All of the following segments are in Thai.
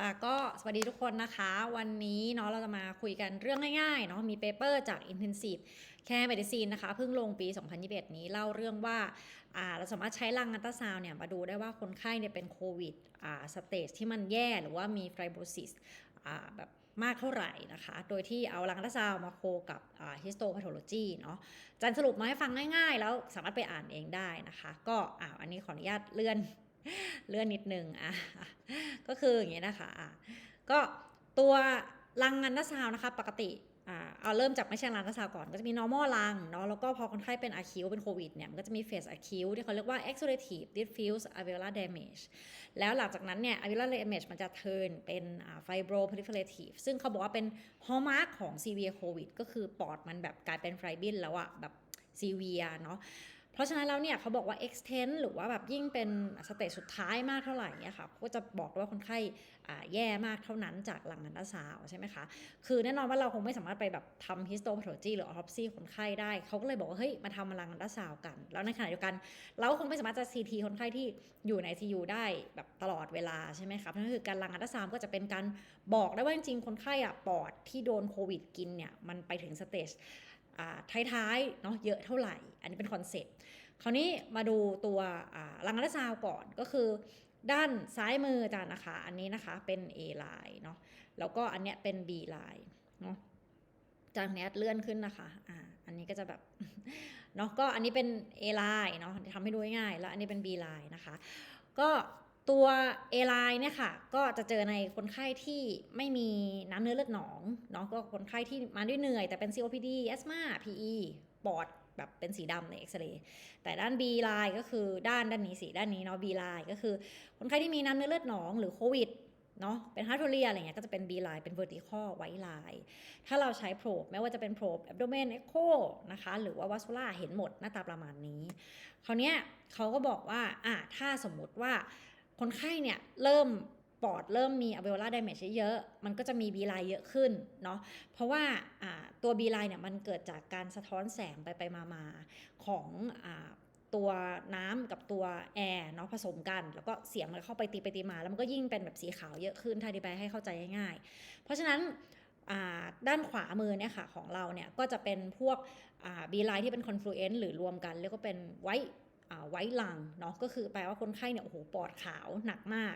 ค่ะก็สวัสดีทุกคนนะคะ วันนี้เนาะเราจะมาคุยกันเรื่องง่ายๆเนาะมีเปเปอร์จาก Intensive Care Medicine นะคะเพิ่งลงปี 2021 นี้เล่าเรื่องว่าเราสามารถใช้รังอัลตราซาวน์เนี่ยมาดูได้ว่าคนไข้เนี่ยเป็นโควิดอ่าสเตจที่มันแย่หรือว่ามีไฟโบซิสอ่าแบบมากเท่าไหร่นะคะ โดยที่เอารังอัลตราซาวน์มาโคกับฮิสโตพาโทโลจีเนาะจันสรุปมาให้ฟังง่ายๆ แล้วสามารถไปอ่านเองได้นะคะ ก็อ่าอันนี้ขออนุญาตเลื่อน เลื่อนนิดนึงอะก็คืออย่างนี้นะคะอะก็ตัวรังอันดาซาวนะคะปกติอ่าเอาเริ่มจากไม่ใช่รังอันดาซาวก่อนก็จะมี normal รังเนาะแล้วก็พอคนไข้เป็น acute เป็นโควิดเนี่ยมันก็จะมี phase acute ที่เขาเรียกว่า exudative diffuse alveolar damage แล้วหลังจากนั้นเนี่ย alveolar damage มันจะ turn เป็นอ่า fibro proliferative ซึ่งเขาบอกว่าเป็น hallmark ของ severe covid ก็คือปอดมันแบบกลายเป็นไฟบินแล้วอะแบบ severe เนาะ เพราะฉะนั้นแล้วเนี่ยเขาบอกว่า extend หรือว่าแบบยิ่งเป็นสเตจสุดท้ายมากเท่าไหร่เนี่ยค่ะก็จะบอกว่าคนไข้แย่มากเท่านั้นจากหลังอันดาซาวใช่ไหมคะ คือแน่นอนว่าเราคงไม่สามารถไปแบบทำ histopathology หรือ autopsy คนไข้ได้เขาก็เลยบอกว่าเฮ้ยมาทำรังอันดาซาวกัน แล้วในขณะเดียวกัน เราคงไม่สามารถจะ CT คนไข้ที่อยู่ใน ICU ได้แบบตลอดเวลาใช่ไหมคะเพราะนั่นคือการรังอันดาซาวก็จะเป็นการบอกได้ว่าจริงๆคนไข้อะปอดที่โดนโควิดกินเนี่ยมันไปถึงสเตจ ท้ายๆเนาะเยอะเท่าไหร่ อันนี้เป็นคอนเซ็ปต์คราวนี้มาดูตัวรังอัลตราซาวก่อนก็คือด้านซ้ายมืออาจารย์นะคะ อันนี้นะคะเป็น A line เนาะแล้วก็อันเนี้ยเป็น B line เนาะจากเนี้ยเลื่อนขึ้นนะคะอ่าอันนี้ก็จะแบบเนาะก็อันนี้เป็น A line เนาะทำให้ดูง่ายๆแล้วอันนี้เป็น B line นะคะ ก็ ตัว A line เนี่ยค่ะก็จะเจอในคนไข้ที่ไม่มีน้ำเนื้อเลือดหนองเนาะก็คนไข้ที่มาด้วยเหนื่อย แต่เป็น COPD asthma PE ปอดแบบเป็นสีดำในเอ็กซเรย์แต่ด้าน B line ก็คือด้านด้านนี้สีด้านนี้เนาะ B line ก็คือ คนไข้ที่มีน้ำเนื้อเลือดหนองหรือโควิดเนาะเป็นฮาร์ทเรียอะไรเงี้ยก็จะเป็น B line เป็น vertical white line ถ้าเราใช้โพรบไม่ว่าจะเป็นโพรบ abdomen echo นะคะหรือว่า vascular เห็นหมดหน้าตาประมาณนี้ คราวเนี้ยเขาก็บอกว่าอะถ้าสมมุติว่า คนไข้เนี่ยเริ่มปอดเริ่มมี alveolar damage เยอะ มันก็จะมี B line เยอะขึ้นเนาะ เพราะว่าตัว B line เนี่ยมันเกิดจากการสะท้อนแสงไปไปมามาของอตัวน้ำกับตัวแอร์เนาะผสมกัน แล้วก็เสียงมันเข้าไปตีไปตีมา แล้วมันก็ยิ่งเป็นแบบสีขาวเยอะขึ้นถ้าดีไปให้เข้าใจง่ายๆ เพราะฉะนั้นด้านขวามือเนี่ยค่ะของเราเนี่ยก็จะเป็นพวก B line ที่เป็น confluent หรือรวมกันเรียกว่าเป็นไว ไว้ลังเนาะก็คือแปลว่าคนไข้เนี่ยโอ้โหปอดขาวหนักมาก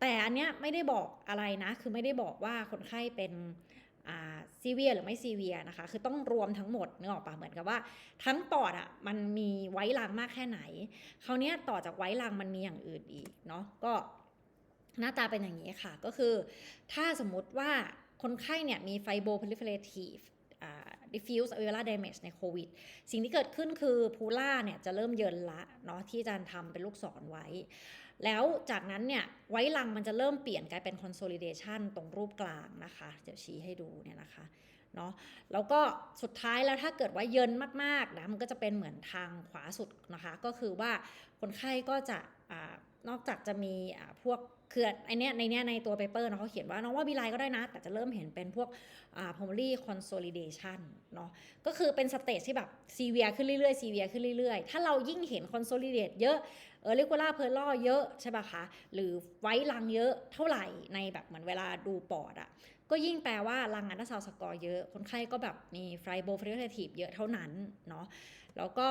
แต่อันเนี้ยไม่ได้บอกอะไรนะ คือไม่ได้บอกว่าคนไข้เป็นซีเวียหรือไม่ซีเวียนะคะ คือต้องรวมทั้งหมดนึกออกปะเหมือนกับว่า ทั้งปอดอะ่ะมันมีไว้รังมากแค่ไหนคราวนี้ต่อจากไว้รังมันมีอย่างอื่นอีกเนาะก็หน้าตาเป็นอย่างนี้ค่ะ ก็คือ ถ้าสมมติว่าคนไข้เนี่ยมีไฟโบพ r o ิ f e r a t i v e diffuse alveolar damage ในโควิด สิ่งที่เกิดขึ้นคือพูล่าเนี่ยจะเริ่มเยินละเนาะที่อาจารย์ทำเป็นลูกศรไว้ แล้วจากนั้นเนี่ยไว้ลังมันจะเริ่มเปลี่ยนกลายเป็น consolidation ตรงรูปกลางนะคะ เดี๋ยวชี้ให้ดูเนี่ยนะคะเนาะแล้วก็สุดท้ายแล้วถ้าเกิดว่าเยินมากๆนะมันก็จะเป็นเหมือนทางขวาสุดนะคะ ก็คือว่าคนไข้ก็จะอนอกจากจะมีพวก คือไอเนี้ยในเนี้ยในตัวเปเปอร์เนาะเขาเขียนว่าน้องว่าบีไลก็ได้นะ แต่จะเริ่มเห็นเป็นพวกอ่า pulmonary consolidation เนาะก็คือเป็นสเตจที่แบบซีเวียขึ้นเรื่อยๆซีเวียขึ้นเรื่อยๆ ถ้าเรายิ่งเห็น consolidate เยอะเออเรกว่าล่าเพลล่อเยอะใช่ป่ะคะ หรือไว้ลังเยอะเท่าไหร่ในแบบเหมือนเวลาดูปอดอะก็ยิ่งแปลว่าลังอันดาซาวสกอร์เยอะ คนไข้ก็แบบมีไฟโบฟริโอเททีฟเยอะเท่านั้นเนาะแล้วก็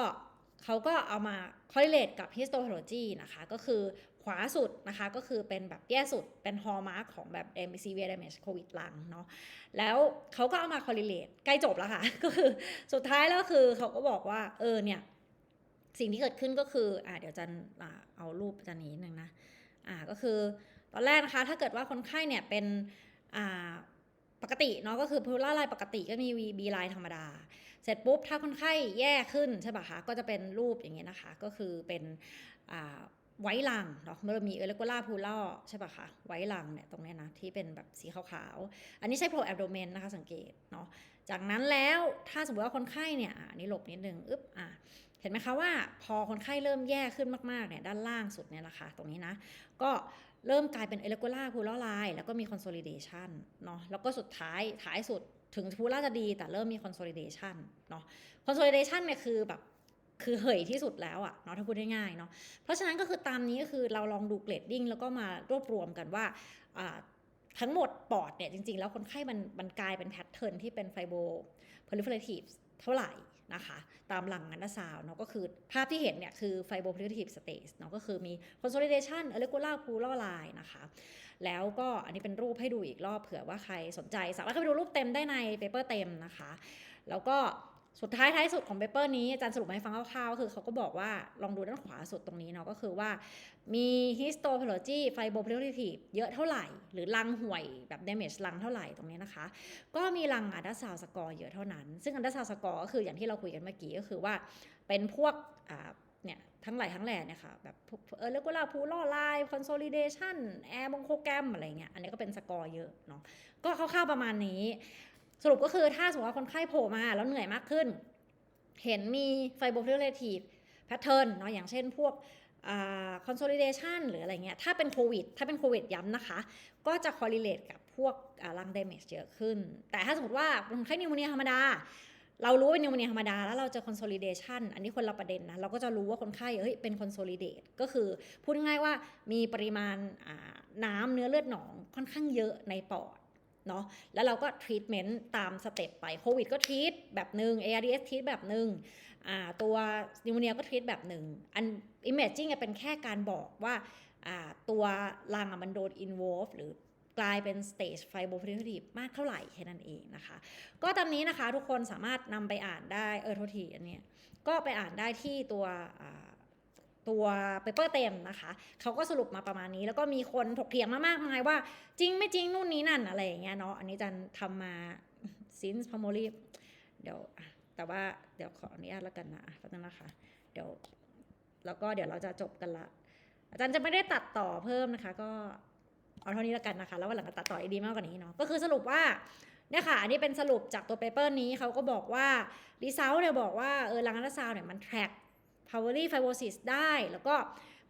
เขาก็เอามา correlate กับ histology นะคะ ก็คือขวาสุดนะคะ ก็คือเป็นแบบแย่สุดเป็น hallmark ของแบบ severe damage covid ลังเนาะแล้วเขาก็เอามา correlate ใกล้จบแล้วค่ะ ก็คือสุดท้ายแล้วคือเขาก็บอกว่า เออเนี่ย สิ่งที่เกิดขึ้นก็คืออ่าเดี๋ยวจันเอารูปจันนี้หนึ่งนะอ่าก็คือตอนแรกนะคะ ถ้าเกิดว่าคนไข้เนี่ยเป็นอ่าปกติเนาะก็คือพูล่าลน์ปกติก็มี B ไลน์ธรรมดา เสร็จปุ๊บถ้าคนไข้แย่ขึ้นใช่ป่ะคะก็จะเป็นรูปอย่างเงี้ยนะคะ ก็คือเป็นไว้ลังเนาะเมื่อมีเอเลกูล่าพูล่าใช่ป่ะคะไว้ลังเนี่ยตรงนี้นะที่เป็นแบบสีขาวๆ อันนี้ใช่โปรแอบโดเมนนะคะสังเกตเนาะจากนั้นแล้วถ้าสมมติว่าคนไข้เนี่ยอ่านี่หลบนิดนึงอึ๊บอะเห็นไหมคะว่าพอคนไข้เริ่มแย่ขึ้นมากๆเนี่ยด้านล่างสุดเนี่ยนะคะตรงนี้นะ ก็เริ่มกลายเป็นเอเลกูล่าพูล่าไลน์แล้วก็มีคอนโซลิเดชันเนาะแล้วก็สุดท้ายท้ายสุด ถึงพูล่าจะดีแต่เริ่มมี consolidation เนาะ consolidation เนี่ยคือแบบคือเหยที่สุดแล้วอะเนาะถ้าพูดง่ายๆเนาะเพราะฉะนั้นก็คือตามนี้ก็คือเราลองดูเกรดดิ้งแล้วก็มารวบรวมกันว่าทั้งหมดปอดเนี่ยจริงๆ แล้วคนไข้มันมันกลายเป็นแพทเทิร์นที่เป็นไฟโบ proliferative เท่าไหร่ นะคะ ตามหลังอันดาซาวเนาะก็คือภาพที่เห็นเนี่ยคือไฟโบพลิทีฟสเตจเนาะก็คือมี consolidation irregular pleural line นะคะ แล้วก็อันนี้เป็นรูปให้ดูอีกรอบเผื่อว่าใครสนใจ สามารถเข้าไปดูรูปเต็มได้ในเปเปอร์เต็มนะคะ แล้วก็ สุดท้ายท้ายสุดของเปเปอร์นี้อาจารย์สรุปมาให้ฟังคร่าวๆก็คือเขาก็บอกว่าลองดูด้านขวาสุดตรงนี้เนาะก็คือว่ามี histopathology fibroproliferative เยอะเท่าไหร่ หรือลังห่วยแบบ damage ลังเท่าไหร่ตรงนี้นะคะ ก็มีลังอัลตราซาวสกอร์เยอะเท่านั้น ซึ่งอัลตราซาวสกอร์ก็คืออย่างที่เราคุยกันเมื่อกี้ก็คือว่าเป็นพวกเนี่ยทั้งหลายทั้งแหล่เนี่ยค่ะแบบเออเรียกว่าพูล่อไลน์คอนโซลิเดชันแอร์บงโคแกรมอะไรเงี้ยอันนี้ก็เป็นสกอร์เยอะเนาะก็คร่าวๆประมาณนี้ สรุปก็คือถ้าสมมติว่าคนไข้โผล่มาแล้วเหนื่อยมากขึ้น เห็นมีไฟโบ r ิ l a t i v e pattern เนาะอย่างเช่นพวกคอ่า consolidation หรืออะไรเงี้ย ถ้าเป็นโควิด ถ้าเป็นโควิดย้ำนะคะ ก็จะ correlate กับพวกลัง damage เยอะขึ้น แต่ถ้าสมมติว่าคนไข้นิวโมเนียธรรมดา เรารู้ว่าเป็นนิวโมเนียธรรมดา แล้วเราจอ consolidation อันนี้คนละประเด็นนะ เราก็จะรู้ว่าคนไข้เฮ้ยเป็น consolidate ก็คือพูดง่ายว่ามีปริมาณน้ำเนื้อเลือดหนองค่อนข้างเยอะในปอด เนาะแล้วเราก็ทรีทเมนต์ตามสเต็ปไปโควิดก็ทรีตแบบหนึ่ง ARDS ทรีตแบบหนึ่งอ่าตัวนิวเนียก็ทรีตแบบหนึ่งอัน imaging อะเป็นแค่การบอกว่าอ่าตัวรังมันโดน involve หรือกลายเป็น stage fibroproliferative มากเท่าไหร่แค่นั้นเองนะคะ ก็ตามนี้นะคะทุกคนสามารถนำไปอ่านได้เออโทษทีอันเนี้ยก็ไปอ่านได้ที่ตัว ตัวเปเปอร์เต็มนะคะเขาก็สรุปมาประมาณนี้ แล้วก็มีคนถกเถียงมามากมายว่า จริงไม่จริงนู่นนี้นั่นอะไรอย่างเงี้ยเนาะอันนี้จันทำมา since p a m o l i เดี๋ยวแต่ว่าเดี๋ยวขออนุญาตแล้วกันนะอะแป๊บนึงนะคะ เดี๋ยวแล้วก็เดี๋ยวเราจะจบกันละ อาจารย์จะไม่ได้ตัดต่อเพิ่มนะคะ ก็เอาเท่านี้แล้วกันนะคะ แล้ววันหลังจะตัดต่อดีมากกว่านี้เนาะก็คือสรุปว่าเนี่ยค่ะ อันนี้เป็นสรุปจากตัวเปเปอร์นี้เขาก็บอกว่ารีเซลเนี่ยบอกว่าเออลังอัลตราซาวน์เนี่ยมัน track Powery fibrosis ได้ แล้วก็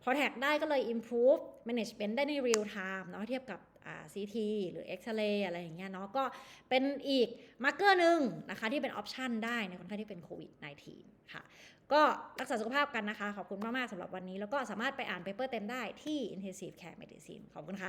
พอแท็กได้ก็เลย improve management ได้ใน real time เนาะเทียบกับอ่า CT หรือ X-ray อะไรอย่างเงี้ยเนาะก็เป็นอีกมาร์เกอร์หนึ่งนะคะที่เป็นออปชันได้ในคนไข้ที่เป็นโควิด -19 ค่ะ ก็รักษาสุขภาพกันนะคะ ขอบคุณมาก ๆสำหรับวันนี้ แล้วก็สามารถไปอ่านเปเปอร์เต็มได้ที่ Intensive Care Medicine ขอบคุณค่ะ